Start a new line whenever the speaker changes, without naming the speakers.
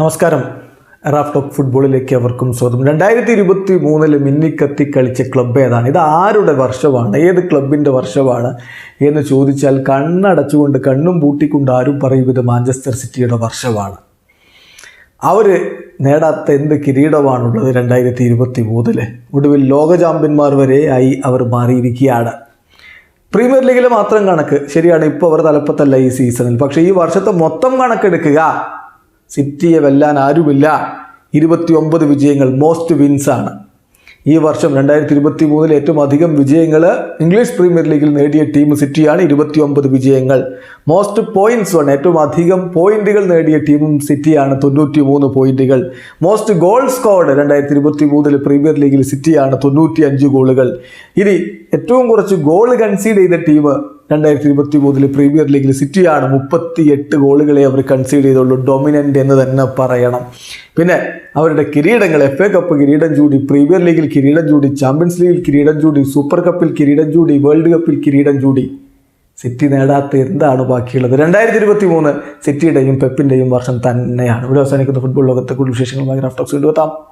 നമസ്കാരം. Raf talk ഫുട്ബോളിലേക്ക് അവർക്കും സ്വാഗതം. രണ്ടായിരത്തി ഇരുപത്തി മൂന്നിൽ മിന്നിക്കത്തി കളിച്ച ക്ലബ്ബ് ഏതാണ്? ഇത് ആരുടെ വർഷമാണ്? ഏത് ക്ലബിന്റെ വർഷമാണ്? എന്ന് ചോദിച്ചാൽ കണ്ണടച്ചുകൊണ്ട് കണ്ണും പൂട്ടിക്കൊണ്ട് ആരും പറയും ഇത് മാഞ്ചസ്റ്റർ സിറ്റിയുടെ വർഷമാണ്. അവർ നേടാത്ത എന്ത് കിരീടമാണുള്ളത് രണ്ടായിരത്തി ഇരുപത്തി മൂന്നിൽ ഒടുവിൽ ലോക ചാമ്പ്യന്മാർ വരെ ആയി അവർ മാറിയിരിക്കുകയാണ്. പ്രീമിയർ ലീഗിൽ മാത്രം കണക്ക്. ശരിയാണ് ഇപ്പോൾ അവർ തലപ്പത്തല്ല ഈ സീസണിൽ പക്ഷേ ഈ വർഷത്തെ മൊത്തം കണക്കെടുക്കുക സിറ്റിയെ വെല്ലാൻ ആരുമില്ല. ഇരുപത്തി ഒമ്പത് വിജയങ്ങൾ മോസ്റ്റ് വിൻസ് ആണ്. ഈ വർഷം രണ്ടായിരത്തി ഇരുപത്തി മൂന്നിൽ ഏറ്റവും അധികം വിജയങ്ങൾ ഇംഗ്ലീഷ് പ്രീമിയർ ലീഗിൽ നേടിയ ടീം സിറ്റിയാണ് ഇരുപത്തി ഒമ്പത് വിജയങ്ങൾ. മോസ്റ്റ് പോയിന്റ്സ് ആണ്. ഏറ്റവും അധികം പോയിന്റുകൾ നേടിയ ടീമും സിറ്റിയാണ് തൊണ്ണൂറ്റി മൂന്ന് പോയിന്റുകൾ. മോസ്റ്റ് ഗോൾ സ്കോർഡ് രണ്ടായിരത്തി ഇരുപത്തി മൂന്നിൽ പ്രീമിയർ ലീഗിൽ സിറ്റിയാണ് തൊണ്ണൂറ്റി അഞ്ച് ഗോളുകൾ ഇനി ഏറ്റവും കുറച്ച് ഗോൾ കൺസീഡ് ചെയ്ത ടീം രണ്ടായിരത്തി ഇരുപത്തി മൂന്നിൽ പ്രീമിയർ ലീഗിൽ സിറ്റിയാണ് മുപ്പത്തി എട്ട് ഗോളുകളെ അവർ കൺസീഡ് ചെയ്തുള്ളൂ. ഡൊമിനന്റ് എന്ന് തന്നെ പറയണം. പിന്നെ അവരുടെ കിരീടങ്ങൾ എഫ് എ കപ്പ് കിരീടം ചൂടി പ്രീമിയർ ലീഗിൽ കിരീടം ചൂടി ചാമ്പ്യൻസ് ലീഗിൽ കിരീടം ചൂടി സൂപ്പർ കപ്പിൽ കിരീടം ചൂടി വേൾഡ് കപ്പിൽ കിരീടം ചൂടി. സിറ്റി നേടാത്ത എന്താണ് ബാക്കിയുള്ളത്? രണ്ടായിരത്തി ഇരുപത്തി മൂന്ന് സിറ്റിയുടെയും പെപ്പിന്റെയും വർഷം തന്നെയാണ്. ഇവിടെ അവസാനിക്കുന്ന ഫുട്ബോൾ ലോകത്തെ കൂടുതൽ വിശേഷങ്ങളുമായി റാഫ്റ്റോക്സ് കൊണ്ടുവെത്താം